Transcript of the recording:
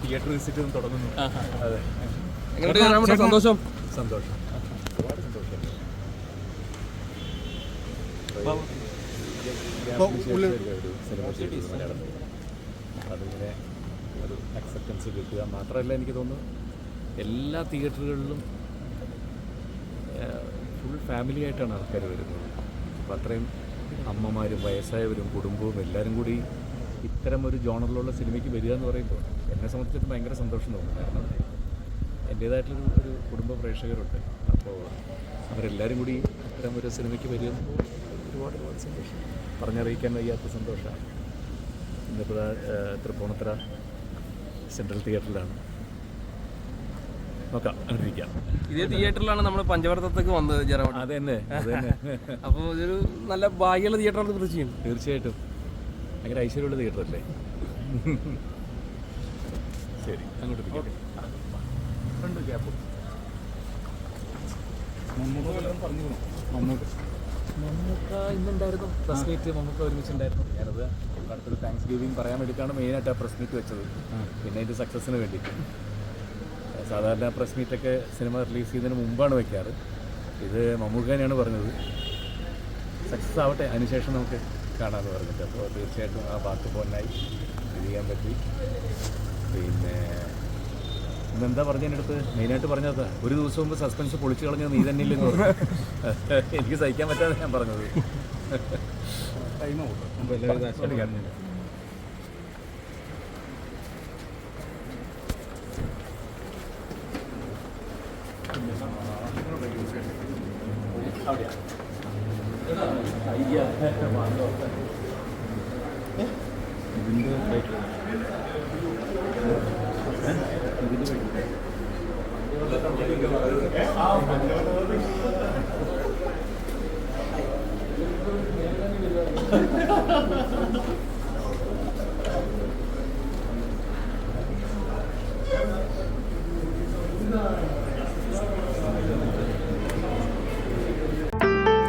Theatre visit തുടങ്ങുന്നു അതെ സന്തോഷം സന്തോഷം ഒരുപാട് സന്തോഷം അതിങ്ങനെ ഒരു അക്സെപ്റ്റൻസ് കിട്ടുക മാത്രമല്ല എനിക്ക് തോന്നുന്നു എല്ലാ തിയേറ്ററുകളിലും ഫുൾ ഫാമിലി ആയിട്ടാണ് ആൾക്കാർ വരുന്നത്. അപ്പം അത്രയും അമ്മമാരും വയസ്സായവരും കുടുംബവും എല്ലാവരും കൂടി ഇത്തരം ഒരു ജോണറിലുള്ള സിനിമയ്ക്ക് വരിക എന്ന് പറയുമ്പോൾ എന്നെ സംബന്ധിച്ചിട്ട് ഭയങ്കര സന്തോഷം തോന്നുന്നു കാരണം എന്റേതായിട്ടുള്ള ഒരു കുടുംബ പ്രേക്ഷകരുണ്ട്. അപ്പോൾ അവരെല്ലാവരും കൂടി ഇത്തരം ഒരു സിനിമയ്ക്ക് വരിക ഒരുപാട് ഒരുപാട് സന്തോഷം. പറഞ്ഞറിയിക്കാൻ വയ്യാത്ത സന്തോഷമാണ്. ഇന്നിപ്പോൾ തൃപ്പൂണിത്തറ സെൻട്രൽ തിയേറ്ററിലാണ്. നോക്കാം ഇതേ തിയേറ്ററിലാണ് നമ്മൾ പഞ്ചവർത്തത്തേക്ക് വന്നത് ജനവട്ടം അത് തന്നെ അപ്പൊ അപ്പോൾ ഇതൊരു നല്ല ഭാഗ്യമുള്ള തിയേറ്ററാണ് തീർച്ചയായും. തീർച്ചയായിട്ടും. ഭയങ്കര ഐശ്വര്യമുള്ള തിയേറ്റർ അല്ലേ? ശരി അങ്ങോട്ട് പിടിക്കട്ടെ. രണ്ട് ഗ്യാപ്പ് മമ്മൂക്ക വല്ലതും പറഞ്ഞു മമ്മൂക്ക. മമ്മൂക്ക ഇന്നുണ്ടായിരുന്നു. പ്രസ് മീറ്റ് മമ്മൂക്ക ഒരുമിച്ചുണ്ടായിരുന്നു. ഞാനത് അടുത്തൊരു താങ്ക്സ് ഗിവിങ് പറയാൻ വേണ്ടിയിട്ടാണ് മെയിനായിട്ട് ആ പ്രസ് മീറ്റ് വെച്ചത്. പിന്നെ അതിന്റെ സക്സസ്സിന് വേണ്ടിയിട്ട് സാധാരണ പ്രസ് മീറ്റൊക്കെ സിനിമ റിലീസ് ചെയ്യുന്നതിന് മുമ്പാണ് വയ്ക്കാറ് ഇത് മമ്മൂക്കാനാണ് പറഞ്ഞത്. സക്സസ് ആവട്ടെ അതിനുശേഷം നമുക്ക് കാണാമെന്ന് പറഞ്ഞിട്ട്. അപ്പോൾ തീർച്ചയായിട്ടും ആ പാട്ട് ഇത് ചെയ്യാൻ പറ്റി. പിന്നെ ഇന്നെന്താ പറഞ്ഞതിന്റെ അടുത്ത്? മെയിനായിട്ട് പറഞ്ഞത് ഒരു ദിവസം മുമ്പ് സസ്പെൻസ് പൊളിച്ചു കളഞ്ഞത് നീ തന്നെ ഇല്ലെന്ന് പറഞ്ഞു. എനിക്ക് സഹിക്കാൻ പറ്റാതെ ഞാൻ പറഞ്ഞത്. എടുക്കാം.